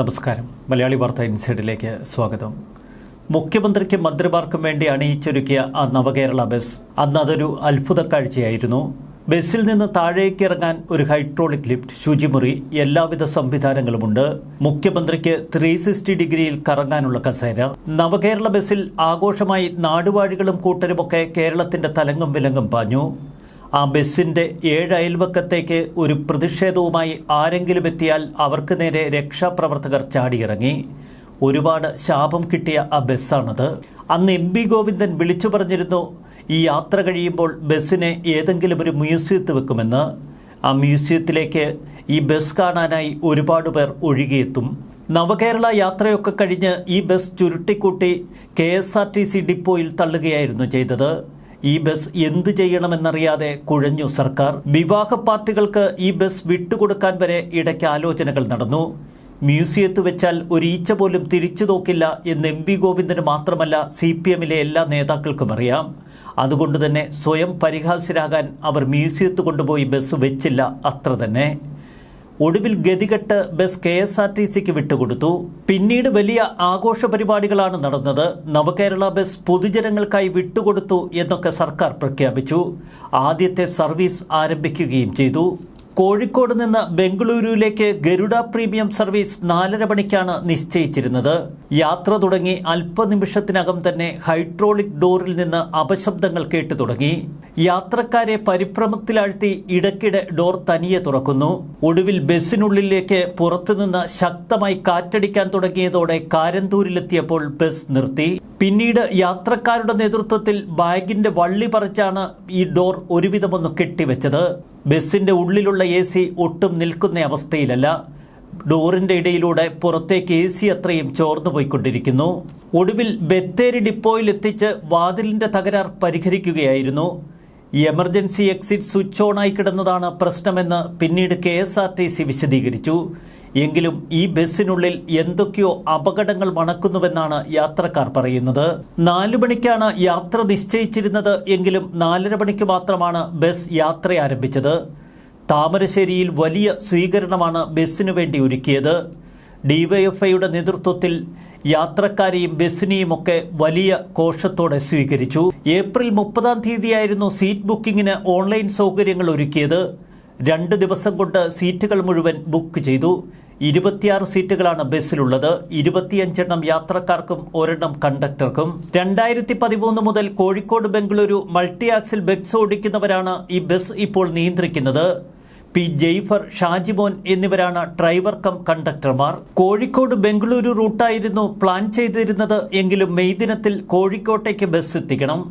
നമസ്കാരം. മലയാളി വാർത്ത ഇൻസൈഡിലേക്ക് സ്വാഗതം. മുഖ്യമന്ത്രിക്കും മന്ത്രിമാർക്കും വേണ്ടി അണിയിച്ചൊരുക്കിയ ആ നവകേരള ബസ് അന്ന് അതൊരു അത്ഭുത കാഴ്ചയായിരുന്നു. ബസ്സിൽ നിന്ന് താഴേക്ക് ഇറങ്ങാൻ ഒരു ഹൈഡ്രോളിക് ലിഫ്റ്റ് ശുചിമുറി എല്ലാവിധ സംവിധാനങ്ങളുമുണ്ട്. മുഖ്യമന്ത്രിക്ക് ത്രീ സിക്സ്റ്റി ഡിഗ്രിയിൽ കറങ്ങാനുള്ള കസേര നവകേരള ബസ്സിൽ ആഘോഷമായി നാടുവാഴികളും കൂട്ടരുമൊക്കെ കേരളത്തിന്റെ തലങ്ങും വിലങ്ങും പാഞ്ഞു. ആ ബസ്സിന്റെ ഏഴ് അയൽവക്കത്തേക്ക് ഒരു പ്രതിഷേധവുമായി ആരെങ്കിലും എത്തിയാൽ അവർക്ക് നേരെ രക്ഷാപ്രവർത്തകർ ചാടിയിറങ്ങി. ഒരുപാട് ശാപം കിട്ടിയ ആ ബസ്സാണത്. അന്ന് എം ബി ഗോവിന്ദൻ വിളിച്ചു പറഞ്ഞിരുന്നു ഈ യാത്ര കഴിയുമ്പോൾ ബസ്സിനെ ഏതെങ്കിലും ഒരു മ്യൂസിയത്ത് വെക്കുമെന്ന്. ആ മ്യൂസിയത്തിലേക്ക് ഈ ബസ് കാണാനായി ഒരുപാട് പേർ ഒഴുകിയെത്തും. നവകേരള യാത്രയൊക്കെ കഴിഞ്ഞ് ഈ bus ചുരുട്ടിക്കൂട്ടി K S R T C ഡിപ്പോയിൽ തള്ളുകയായിരുന്നു ചെയ്തത്. ഈ ബസ് എന്തു ചെയ്യണമെന്നറിയാതെ കുഴഞ്ഞു. സർക്കാർ വിവാഹ പാർട്ടികൾക്ക് ഈ ബസ് വിട്ടുകൊടുക്കാൻ വരെ ഇടയ്ക്ക് ആലോചനകൾ നടന്നു. മ്യൂസിയത്ത് വെച്ചാൽ ഒരീച്ച പോലും തിരിച്ചു നോക്കില്ല എന്ന് എം വി ഗോവിന്ദന് മാത്രമല്ല സി പി എമ്മിലെ എല്ലാ നേതാക്കൾക്കും അറിയാം. അതുകൊണ്ട് തന്നെ സ്വയം പരിഹാസ്യരാകാൻ അവർ മ്യൂസിയത്ത് കൊണ്ടുപോയി ബസ് വെച്ചില്ല. അത്ര തന്നെ. ഒടുവിൽ ഗതികെട്ട് bus K S R T സിക്ക് വിട്ടുകൊടുത്തു. പിന്നീട് വലിയ ആഘോഷ പരിപാടികളാണ് നടന്നത്. നവകേരള ബസ് പൊതുജനങ്ങൾക്കായി വിട്ടുകൊടുത്തു എന്നൊക്കെ സർക്കാർ പ്രഖ്യാപിച്ചു. ആദ്യത്തെ സർവീസ് ആരംഭിക്കുകയും ചെയ്തു. കോഴിക്കോട് നിന്ന് ബംഗളൂരുവിലേക്ക് ഗരുഡ പ്രീമിയം സർവീസ് നാലര മണിക്കാണ് നിശ്ചയിച്ചിരുന്നത്. യാത്ര തുടങ്ങി അല്പനിമിഷത്തിനകം തന്നെ ഹൈഡ്രോളിക് ഡോറിൽ നിന്ന് അപശബ്ദങ്ങൾ കേട്ടു തുടങ്ങി. യാത്രക്കാരെ പരിഭ്രമത്തിലാഴ്ത്തി ഇടയ്ക്കിടെ ഡോർ തനിയെ തുറക്കുന്നു. ഒടുവിൽ ബസ്സിനുള്ളിലേക്ക് പുറത്തുനിന്ന് ശക്തമായി കാറ്റടിക്കാൻ തുടങ്ങിയതോടെ കാരന്തൂരിലെത്തിയപ്പോൾ ബസ് നിർത്തി. പിന്നീട് യാത്രക്കാരുടെ നേതൃത്വത്തിൽ ബാഗിന്റെ വള്ളി പറിച്ചാണ് ഈ ഡോർ ഒരുവിധമൊന്ന് കെട്ടിവെച്ചത്. ബസ്സിന്റെ ഉള്ളിലുള്ള എ സി ഒട്ടും നിൽക്കുന്ന അവസ്ഥയിലല്ല. ഡോറിന്റെ ഇടയിലൂടെ പുറത്തേക്ക് എ സി അത്രയും ചോർന്നു പോയിക്കൊണ്ടിരിക്കുന്നു. ഒടുവിൽ ബത്തേരി ഡിപ്പോയിൽ എത്തിച്ച് വാതിലിന്റെ തകരാർ പരിഹരിക്കുകയായിരുന്നു. എമർജൻസി എക്സിറ്റ് സ്വിച്ച് ഓണായി കിടന്നതാണ് പ്രശ്നമെന്ന് പിന്നീട് K S R T C വിശദീകരിച്ചു. എങ്കിലും ഈ ബസ്സിനുള്ളിൽ എന്തൊക്കെയോ അപകടങ്ങൾ മണക്കുന്നുവെന്നാണ് യാത്രക്കാർ പറയുന്നത്. നാലു മണിക്കാണ് യാത്ര നിശ്ചയിച്ചിരുന്നത് എങ്കിലും നാലര മണിക്ക് മാത്രമാണ് ബസ് യാത്ര ആരംഭിച്ചത്. താമരശ്ശേരിയിൽ വലിയ സ്വീകരണമാണ് ബസ്സിനു വേണ്ടി ഒരുക്കിയത്. ഡിവൈഎഫ്ഐയുടെ നേതൃത്വത്തിൽ യാത്രക്കാരെയും ബസ്സിനെയും ഒക്കെ വലിയ കോഷത്തോടെ സ്വീകരിച്ചു. ഏപ്രിൽ മുപ്പതാം തീയതിയായിരുന്നു സീറ്റ് ബുക്കിങ്ങിന് ഓൺലൈൻ സൗകര്യങ്ങൾ ഒരുക്കിയത്. രണ്ട് ദിവസം കൊണ്ട് സീറ്റുകൾ മുഴുവൻ ബുക്ക് ചെയ്തു. ഇരുപത്തിയാറ് സീറ്റുകളാണ് ബസ്സിലുള്ളത്. ഇരുപത്തിയഞ്ചെണ്ണം യാത്രക്കാർക്കും ഒരെണ്ണം കണ്ടക്ടർക്കും രണ്ടായിരത്തി പതിമൂന്ന് മുതൽ Kozhikode Bengaluru multi axle bus ഓടിക്കുന്നവരാണ് ഈ ബസ് ഇപ്പോൾ നിയന്ത്രിക്കുന്നത്. പി ജെയ്ഫർ ഷാജിമോൻ എന്നിവരാണ് ഡ്രൈവർ കം കണ്ടക്ടർമാർ കോഴിക്കോട് ബംഗളൂരു റൂട്ടായിരുന്നു പ്ലാൻ ചെയ്തിരുന്നത്. എങ്കിലും മെയ് ദിനത്തിൽ കോഴിക്കോട്ടേക്ക് ബസ് എത്തിക്കണം.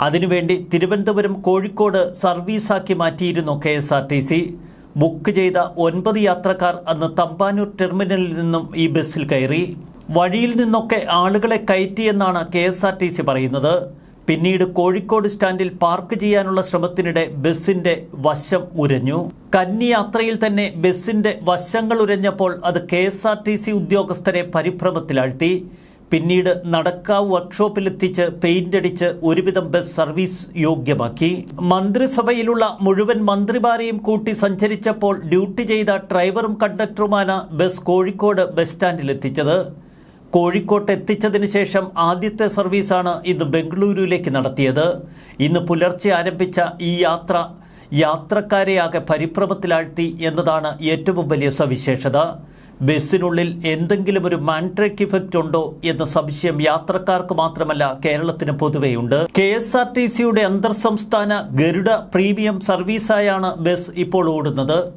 അതിനുവേണ്ടി തിരുവനന്തപുരം കോഴിക്കോട് സർവീസാക്കി മാറ്റിയിരുന്നു K S R T C. Book ചെയ്ത ഒൻപത് യാത്രക്കാർ അന്ന് തമ്പാനൂർ ടെർമിനലിൽ നിന്നും ഈ ബസ്സിൽ കയറി. വഴിയിൽ നിന്നൊക്കെ ആളുകളെ കയറ്റിയെന്നാണ് K S R T C പറയുന്നത്. പിന്നീട് കോഴിക്കോട് സ്റ്റാൻഡിൽ പാർക്ക് ചെയ്യാനുള്ള ശ്രമത്തിനിടെ ബസ്സിന്റെ വശം ഉരഞ്ഞു. കന്നി യാത്രയിൽ തന്നെ ബസ്സിന്റെ വശങ്ങൾ ഉരഞ്ഞപ്പോൾ അത് കെ ഉദ്യോഗസ്ഥരെ പരിഭ്രമത്തിലാഴ്ത്തി. പിന്നീട് നടക്കാവ് വർക്ക്ഷോപ്പിലെത്തിച്ച് പെയിന്റ് അടിച്ച് ഒരുവിധം ബസ് സർവീസ് യോഗ്യമാക്കി. മന്ത്രിസഭയിലുള്ള മുഴുവൻ മന്ത്രിമാരെയും കൂട്ടി സഞ്ചരിച്ചപ്പോൾ ഡ്യൂട്ടി ചെയ്ത ഡ്രൈവറും കണ്ടക്ടറുമാണ് ബസ് കോഴിക്കോട് ബസ് സ്റ്റാൻഡിലെത്തിച്ചത്. കോഴിക്കോട്ട് എത്തിച്ചതിന് ശേഷം ആദ്യത്തെ സർവീസാണ് ഇന്ന് ബംഗളൂരുവിലേക്ക് നടത്തിയത്. ഇന്ന് പുലർച്ചെ ആരംഭിച്ച ഈ യാത്ര യാത്രക്കാരെയാകെ പരിഭ്രമത്തിലാഴ്ത്തി എന്നതാണ് ഏറ്റവും വലിയ സവിശേഷത. ബസ്സിനുള്ളിൽ എന്തെങ്കിലും ഒരു മാൻട്രേക്ക് ഇഫക്റ്റ് ഉണ്ടോ എന്ന സംശയം യാത്രക്കാർക്ക് മാത്രമല്ല കേരളത്തിന് പൊതുവെയുണ്ട്. കെ എസ് ആർ ടി സിയുടെ അന്തർ സംസ്ഥാന ഗരുഡ പ്രീമിയം സർവീസായാണ് ബസ് ഇപ്പോൾ ഓടുന്നത്.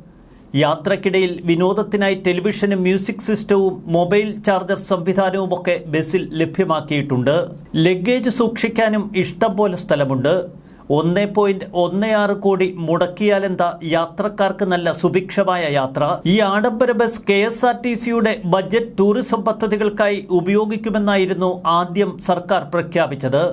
യാത്രക്കിടയിൽ വിനോദത്തിനായി ടെലിവിഷനും മ്യൂസിക് സിസ്റ്റവും മൊബൈൽ ചാർജർ സംവിധാനവും ഒക്കെ ബസ്സിൽ ലഭ്യമാക്കിയിട്ടുണ്ട്. ലഗേജ് സൂക്ഷിക്കാനും ഇഷ്ടം പോലെ സ്ഥലമുണ്ട്. ഒന്ന് പോയിന്റ് ഒന്ന് ആറ് കോടി മുടക്കിയാലെന്താ യാത്രക്കാർക്ക് നല്ല സുഭിക്ഷമായ യാത്ര? ഈ ആഡംബര bus K S R T സിയുടെ ബജറ്റ് ടൂറിസം പദ്ധതികൾക്കായി ഉപയോഗിക്കുമെന്നായിരുന്നു ആദ്യം സർക്കാർ പ്രഖ്യാപിച്ചത്.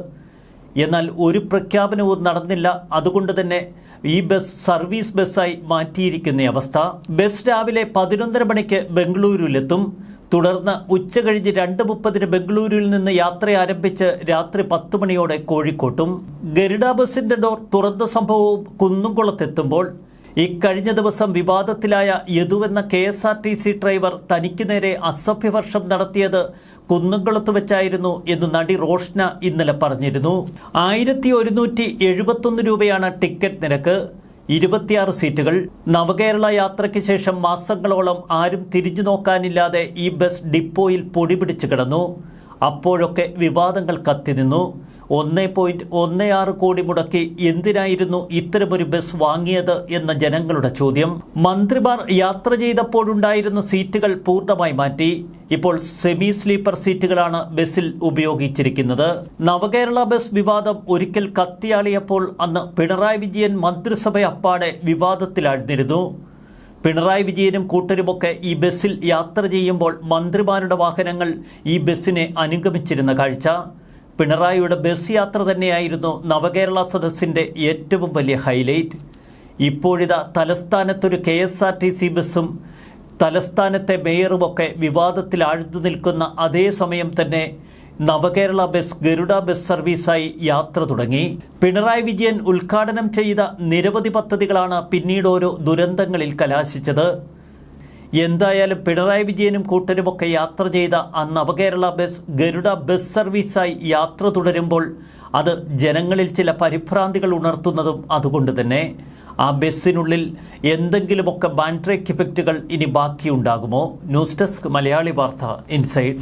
എന്നാൽ ഒരു പ്രഖ്യാപനവും നടന്നില്ല. അതുകൊണ്ട് തന്നെ ഈ ബസ് സർവീസ് ബസ്സായി മാറ്റിയിരിക്കുന്ന അവസ്ഥ. ബസ് രാവിലെ പതിനൊന്നര മണിക്ക് ബംഗളൂരുവിലെത്തും. തുടർന്ന് ഉച്ച കഴിഞ്ഞ് രണ്ട് മുപ്പതിന് ബംഗളൂരുവിൽ നിന്ന് യാത്ര ആരംഭിച്ച് രാത്രി പത്ത് മണിയോടെ കോഴിക്കോട്ടും. ഗരുഡ ബസിന്റെ ഡോർ തുറന്ന സംഭവവും കുന്നുംകുളത്തെത്തുമ്പോൾ ഇക്കഴിഞ്ഞ ദിവസം വിവാദത്തിലായ യദുവെന്ന K S R T C driver തനിക്ക് നേരെ അസഭ്യവർഷം നടത്തിയത് കുന്നുംകുളത്ത് വെച്ചായിരുന്നു എന്ന് നടി റോഷ്ന ഇന്നലെ പറഞ്ഞിരുന്നു. ആയിരത്തി ഒരുന്നൂറ്റി എഴുപത്തൊന്ന് രൂപയാണ് ടിക്കറ്റ് നിരക്ക്. ഇരുപത്തിയാറ് സീറ്റുകൾ. നവകേരള യാത്രയ്ക്ക് ശേഷം മാസങ്ങളോളം ആരും തിരിഞ്ഞു നോക്കാനില്ലാതെ ഈ ബസ് ഡിപ്പോയിൽ പൊടിപിടിച്ച് കിടന്നു. അപ്പോഴൊക്കെ വിവാദങ്ങൾ കത്തിനിന്നു. ഒന്ന് പോയിന്റ് ഒന്ന് ആറ് കോടി മുടക്കി എന്തിനായിരുന്നു ഇത്തരമൊരു ബസ് വാങ്ങിയത് എന്ന ജനങ്ങളുടെ ചോദ്യം. മന്ത്രിമാർ യാത്ര ചെയ്തപ്പോഴുണ്ടായിരുന്ന സീറ്റുകൾ പൂർണമായി മാറ്റി. ഇപ്പോൾ സെമി സ്ലീപ്പർ സീറ്റുകളാണ് ബസ്സിൽ ഉപയോഗിച്ചിരിക്കുന്നത്. നവകേരള ബസ് വിവാദം ഒരിക്കൽ കത്തിയാളിയപ്പോൾ അന്ന് പിണറായി വിജയൻ മന്ത്രിസഭ അപ്പാടെ വിവാദത്തിലാഴ്ന്നിരുന്നു. പിണറായി വിജയനും കൂട്ടരുമൊക്കെ ഈ ബസ്സിൽ യാത്ര ചെയ്യുമ്പോൾ മന്ത്രിമാരുടെ വാഹനങ്ങൾ ഈ ബസ്സിനെ അനുഗമിച്ചിരുന്ന കാഴ്ച. പിണറായിയുടെ ബസ് യാത്ര തന്നെയായിരുന്നു നവകേരള സദസ്സിന്റെ ഏറ്റവും വലിയ ഹൈലൈറ്റ്. ഇപ്പോഴിതാ തലസ്ഥാനത്തൊരു K S R T C ബസ്സും തലസ്ഥാനത്തെ മേയറുമൊക്കെ വിവാദത്തിൽ ആഴ്ന്നു നിൽക്കുന്ന അതേ സമയം തന്നെ നവകേരള ബസ് ഗരുഡ ബസ് സർവീസായി യാത്ര തുടങ്ങി. പിണറായി വിജയൻ ഉദ്ഘാടനം ചെയ്ത നിരവധി പദ്ധതികളാണ് പിന്നീട് ഓരോ ദുരന്തങ്ങളിൽ കലാശിച്ചത്. എന്തായാലും പിണറായി വിജയനും കൂട്ടരുമൊക്കെ യാത്ര ചെയ്ത ആ നവകേരള ബസ് ഗരുഡ ബസ് സർവീസായി യാത്ര തുടരുമ്പോൾ അത് ജനങ്ങളിൽ ചില പരിഭ്രാന്തികൾ ഉണർത്തുന്നതും അതുകൊണ്ട് തന്നെ ആ ബസ്സിനുള്ളിൽ എന്തെങ്കിലുമൊക്കെ ബാൻട്രേക്ക് ഇഫക്റ്റുകൾ ഇനി ബാക്കിയുണ്ടാകുമോ? ന്യൂസ് ഡെസ്ക് മലയാളി വാർത്ത ഇൻസൈഡ്.